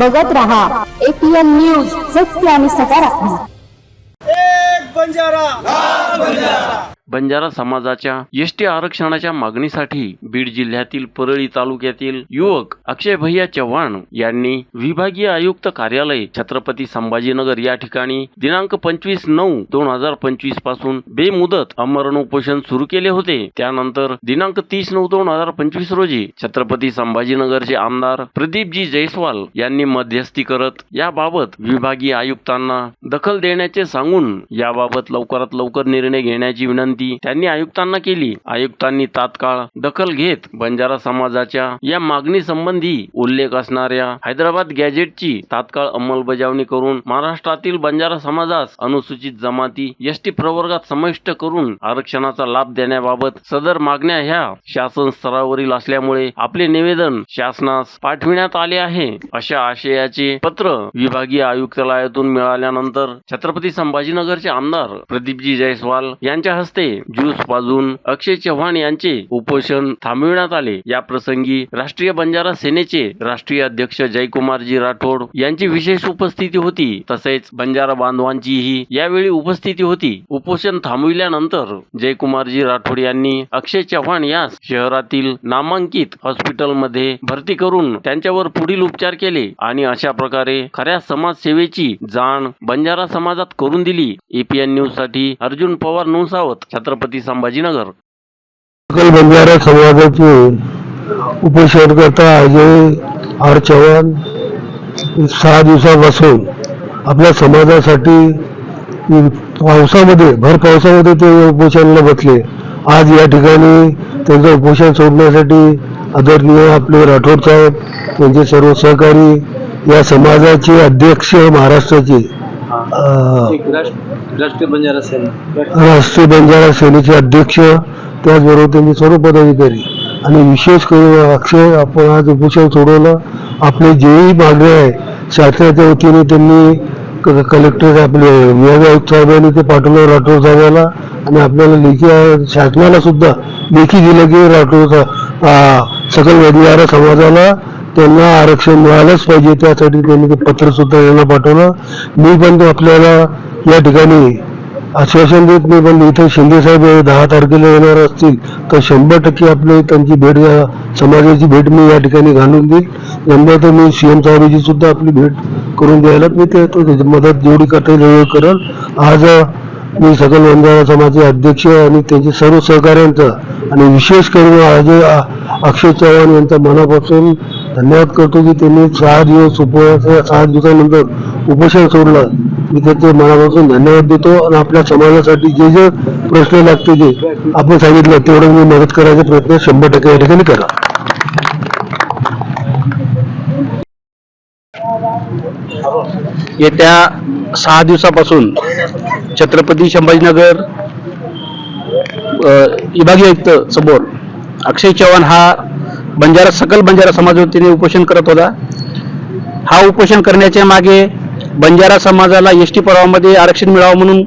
बघत रहा. APN news सत्य आणि सकारात्मक. एक बंजारा. बंजारा समाजाच्या एसटी आरक्षणाच्या मागणीसाठी बीड जिल्ह्यातील परळी तालुक्यातील युवक अक्षय भैया चव्हाण यांनी विभागीय आयुक्त कार्यालय छत्रपती संभाजीनगर या ठिकाणी दिनांक पंचवीस नऊ दोन हजार पंचवीसपासून बेमुदत अमरण उपोषण सुरू केले होते. त्यानंतर दिनांक तीस नऊ दोन हजार पंचवीस रोजी छत्रपती संभाजीनगरचे आमदार प्रदीपजी जयस्वाल यांनी मध्यस्थी करत याबाबत विभागीय आयुक्तांना दखल देण्याचे सांगून याबाबत लवकरात लवकर निर्णय घेण्याची विनंती त्यांनी आयुक्तांना केली. आयुक्तांनी तात्काळ दखल घेत बंजारा समाजाच्या या मागणी संबंधी उल्लेख असणाऱ्या हैदराबाद गॅजेटची तात्काळ अंमलबजावणी करून महाराष्ट्रातील बंजारा समाजास अनुसूचित जमाती एस टी प्रवर्गात समाविष्ट करून आरक्षणाचा लाभ देण्याबाबत सदर मागण्या ह्या शासन स्तरावरील असल्यामुळे आपले निवेदन शासनास पाठविण्यात आले आहे. अशा आशयाचे पत्र विभागीय आयुक्तालयातून मिळाल्यानंतर छत्रपती संभाजीनगरचे आमदार प्रदीपजी जयस्वाल यांच्या हस्ते ज्यूस पाजून अक्षय चव्हाण यांचे उपोषण थांबविण्यात आले. या प्रसंगी राष्ट्रीय बंजारा सेनेचे राष्ट्रीय अध्यक्ष जयकुमारजी राठोड यांची विशेष उपस्थिती होती. तसेच बंजारा बांधवांचीही यावेळी उपस्थिती होती. उपोषण थांबविल्यानंतर जयकुमारजी राठोड यांनी अक्षय चव्हाण यास शहरातील नामांकित हॉस्पिटलमध्ये भरती करून त्यांच्यावर पुढील उपचार केले आणि अशा प्रकारे खऱ्या समाजसेवेची जाण बंजारा समाजात करून दिली. एपीएन न्यूजसाठी अर्जुन पवार नोंसावत छत्रपती संभाजीनगर. सकल बंजारा समाजाचे उपोषणकर्ता अजय आर चव्हाण सहा दिवसापासून आपल्या समाजासाठी पावसामध्ये भर पावसामध्ये ते उपोषणाला बसले. आज या ठिकाणी त्यांचं उपोषण सोडण्यासाठी आदरणीय आपले राठोड साहेब त्यांचे सर्व सहकारी या समाजाचे अध्यक्ष महाराष्ट्राचे राष्ट्रीय बंजारा सेना. राष्ट्रीय बंजारा सेनेचे अध्यक्ष त्याचबरोबर त्यांचे सर्व पदाधिकारी आणि विशेष करून अक्षय आपण आज उपोषण सोडवलं. आपले जेही मागण्या आहे शासनाच्या वतीने त्यांनी कलेक्टर आपले विभागीय आयुक्त साहेबांनी ते पाठवलं राठोड साहेबाला. आणि आपल्याला लेखी शासनाला सुद्धा लेखी दिलं की राठोड सकल बंजारा समाजाला त्यांना आरक्षण मिळालंच पाहिजे. त्यासाठी त्यांनी ते पत्र सुद्धा यांना पाठवलं. मी पण आपल्याला या ठिकाणी आश्वासन देत नाही पण इथे शिंदे साहेब दहा तारखेला येणार असतील तर शंभर टक्के आपले त्यांची भेट समाजाची भेट मी या ठिकाणी घालून देईल. जमलं तर मी सीएम साहेबांची सुद्धा आपली भेट करून द्यायला मी ते मदत जेवढी करता येईल तेवढी करल. आज मी सकल बंजारा समाजाचे अध्यक्ष आणि त्यांचे सर्व सहकाऱ्यांचं आणि विशेष करून आज अक्षय चव्हाण यांचा मनापासून धन्यवाद करतो की त्यांनी सहा दिवस उपवास सहा दिवसानंतर उपोषण सोडलं. मी त्याचे मनापासून धन्यवाद देतो आणि आपल्या समाजासाठी जे जे प्रश्न लागते जे आपण सांगितलं तेवढं मी मदत करायचा प्रयत्न शंभर टक्के या ठिकाणी करा. येत्या सहा दिवसापासून छत्रपती संभाजीनगर विभागीय आयुक्त समोर अक्षय चव्हाण हा बंजारा सकल बंजारा समाजवतीने उपोषण करत होता. हा उपोषण करण्याच्या मागे बंजारा समाजाला एस टी प्रवाहामध्ये आरक्षण मिळावं म्हणून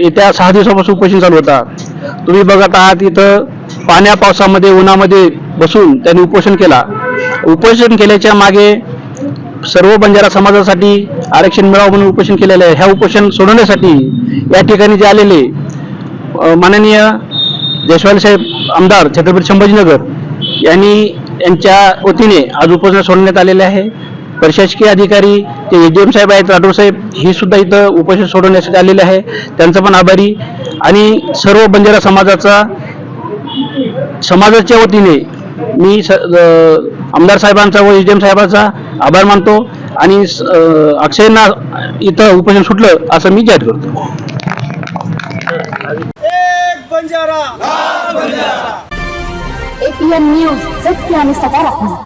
येत्या सहा दिवसापासून उपोषण चालू होता. तुम्ही बघत आहात इथं पाण्या पावसामध्ये उन्हामध्ये बसून त्यांनी उपोषण केला. उपोषण केल्याच्या मागे सर्व बंजारा समाजासाठी आरक्षण मिळावं म्हणून उपोषण केलेलं आहे. ह्या उपोषण सोडवण्यासाठी या ठिकाणी जे आलेले माननीय जयस्वाल साहेब आमदार छत्रपती संभाजीनगर यांनी यांच्या वतीने आज उपोषण सोडण्यात आलेले आहे. प्रशासकीय अधिकारी ते एच साहेब आहेत राठोड साहेब ही सुद्धा इथं उपोषण सोडवण्यासाठी आलेले आहे. त्यांचा पण आभारी. आणि सर्व बंजारा समाजाचा समाजाच्या वतीने मी आमदार साहेबांचा व एच साहेबांचा आभार मानतो. आणि अक्षयना इथं उपोषण सुटलं असं मी जाहीर करतो. एक बंजारा. एपीएन न्यूज सत्य आणि सकारात्मक